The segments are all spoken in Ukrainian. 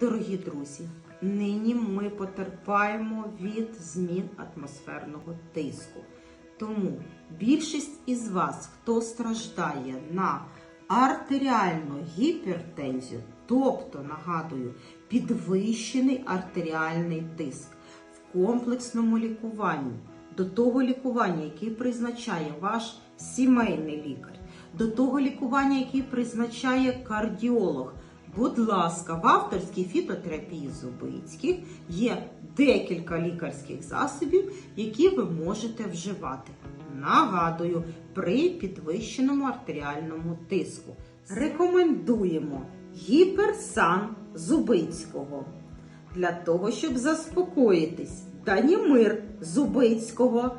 Дорогі друзі, нині ми потерпаємо від змін атмосферного тиску. Тому більшість із вас, хто страждає на артеріальну гіпертензію, тобто, нагадую, підвищений артеріальний тиск в комплексному лікуванні, до того лікування, яке призначає ваш сімейний лікар, до того лікування, яке призначає кардіолог. Будь ласка, в авторській фітотерапії Зубицьких є декілька лікарських засобів, які ви можете вживати. Нагадую, при підвищеному артеріальному тиску. Рекомендуємо гіперсан Зубицького для того, щоб заспокоїтись. Данімир Зубицького.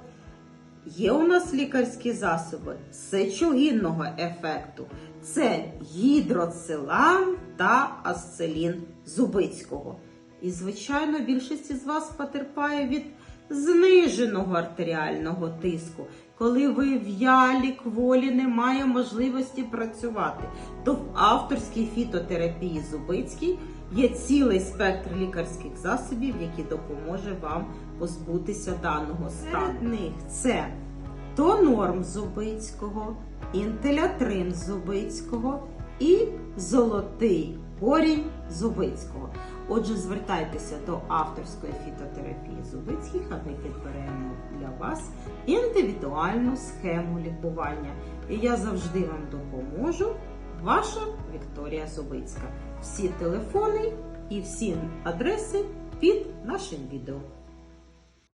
Є у нас лікарські засоби сечогінного ефекту. Це гідроцилан та асцелін Зубицького. І, звичайно, більшість із вас потерпає від зниженого артеріального тиску. Коли ви в'ялі, кволі, немає можливості працювати, то в авторській фітотерапії Зубицькій є цілий спектр лікарських засобів, які допоможе вам позбутися даного стану. Серед них це тонорм Зубицького, інтелятрин Зубицького і золотий корінь Зубицького. Отже, звертайтеся до авторської фітотерапії Зубицьких, а ми підберемо для вас індивідуальну схему лікування. І я завжди вам допоможу. Ваша Вікторія Зубицька. Всі телефони і всі адреси під нашим відео.